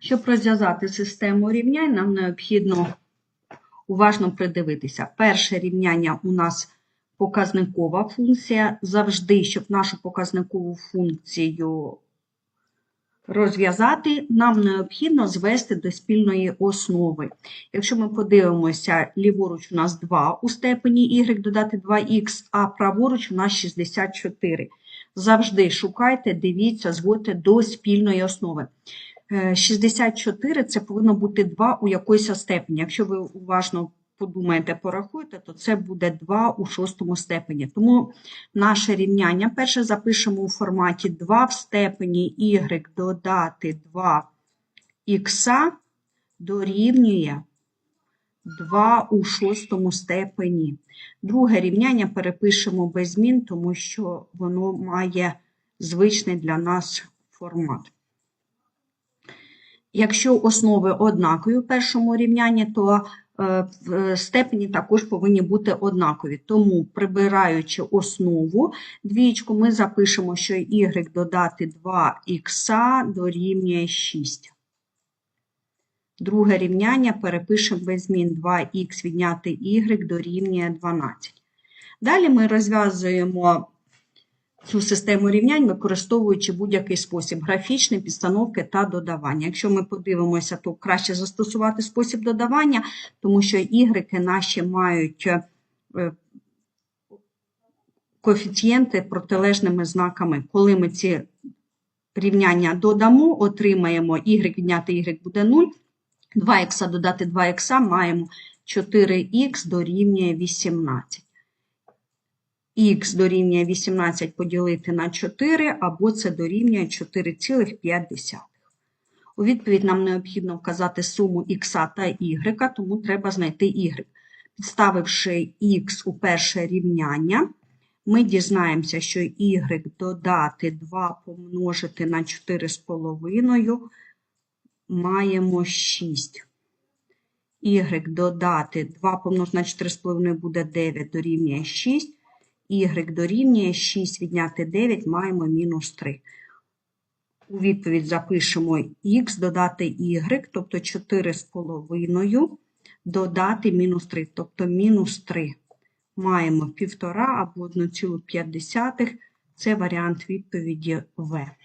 Щоб розв'язати систему рівнянь, нам необхідно уважно придивитися. Перше рівняння у нас показникова функція. Завжди, щоб нашу показникову функцію розв'язати, нам необхідно звести до спільної основи. Якщо ми подивимося, ліворуч у нас 2 у степені y додати 2х, а праворуч у нас 64. Завжди шукайте, дивіться, зводьте до спільної основи. Е, 64 це повинно бути 2 у якоїсь степені. Якщо ви уважно подумаєте, порахуєте, то це буде 2 у шостому степені. Тому наше рівняння перше запишемо у форматі 2 в степені y додати 2х дорівнює 2 у шостому степені. Друге рівняння перепишемо без змін, тому що воно має звичний для нас формат. Якщо основи однакові в першому рівнянні, то е, степені також повинні бути однакові. Тому, прибираючи основу, двічку, ми запишемо, що y додати 2х дорівнює 6. Друге рівняння перепишемо без змін 2х відняти y дорівнює 12. Далі ми розв'язуємо цю систему рівнянь, використовуючи будь-який спосіб графічний, підстановки та додавання. Якщо ми подивимося, то краще застосувати спосіб додавання, тому що ігреки наші мають е, коефіцієнти протилежними знаками. Коли ми ці рівняння додамо, отримаємо y відняти y буде 0, 2х додати 2х маємо 4х дорівнює 18 х дорівнює 18 поділити на 4, або це дорівнює 4,5. У відповідь нам необхідно вказати суму х та y, тому треба знайти y. Підставивши х у перше рівняння, ми дізнаємося, що y додати 2 помножити на 4,5 маємо 6. y додати 2 помножити на 4,5 буде 9, дорівнює 6 y дорівнює 6 відняти 9, маємо мінус 3. У відповідь запишемо х додати y, тобто 4,5 додати мінус 3, тобто мінус 3. Маємо 1,5 або 1,5. Це варіант відповіді В.